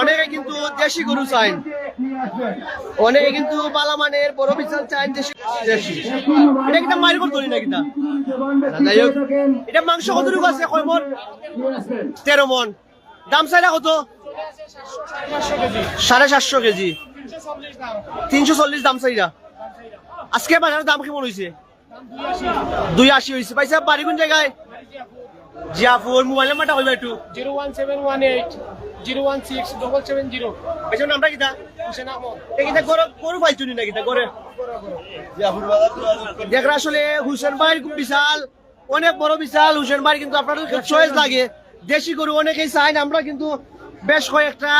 অনেকে কিন্তু দেশি গরু চাই অনেকে কিন্তু বালামানের বড় বিশাল চাই দেশি দেশি। এটা কিন্তু মারি করে ধরি না কিনা যাই হোক এটা মাংস কতটুকু আছে? কয় মন? তেরো মন। দাম চাইটা কত? সাড়ে সাতশো কেজি। তিনশো চল্লিশ দাম চাইটা আজকে বাজারের দাম কেমন হয়েছে দুই আশি হয়েছে পাইসা বাড়ি কোন জায়গায়? জিয়াপুর। মোবাইল নাম্বারটা হইবা একটু। Zero one seven one eight. Zero one six double seven zero পেছনের নামটা কিটা হুসেন আহমদ। এটা আসলে হুসেন ভাইয়ের খুব বিশাল, অনেক বড় বিশাল। হুসেন ভাই কিন্তু আপনাদের চয়েস লাগে। দেশি গরু অনেকেই চাই আমরা কিন্তু বেশ কয়েকটা,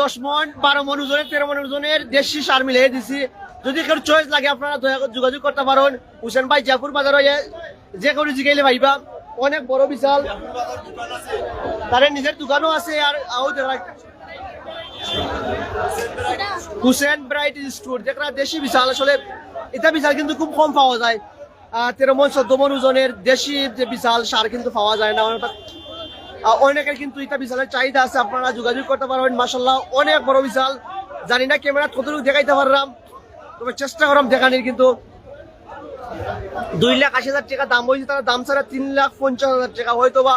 দশ মন, বারো মন ওজনের, তেরো মন ওজনের দেশি সার মিলিয়ে দিছি। যদি কেউ চয়েস লাগে, আপনারা যোগাযোগ করতে পারেন। হুসেন ভাই জাফর বাজারে যে কোনো জিগাইলে ভাইবা। অনেক বড় বিশাল। তার নিজের দোকানও আছে আর আও হুসেন ব্রাইট স্টোর, যেটা দেশি বিশাল। আসলে এটা বিশাল কিন্তু খুব কম পাওয়া যায়। তেরো মন চোদ্দ মন ওজনের দেশি যে বিশাল সার কিন্তু পাওয়া যায় না। অনেকের কিন্তু এটা বিশালের চাহিদা আছে। আপনারা যোগাযোগ করতে পারবেন। মাসাল্লাহ অনেক বড় বিশাল। জানি না ক্যামেরা কতটুকু দেখাইতে পারলাম, তবে চেষ্টা করলাম দেখানির কিন্তু। দুই লাখ আশি হাজার টাকা দাম হয়েছে তারা দাম ছাড়া তিন লাখ পঞ্চাশ হাজার টাকা। হয়তো বা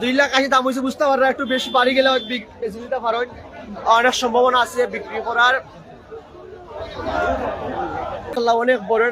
দুই লাখ আশি দাম হয়েছে, বুঝতে পারা একটু বেশি বাড়ি গেলে অনেক সম্ভাবনা আছে বিক্রি করার। অনেক বড়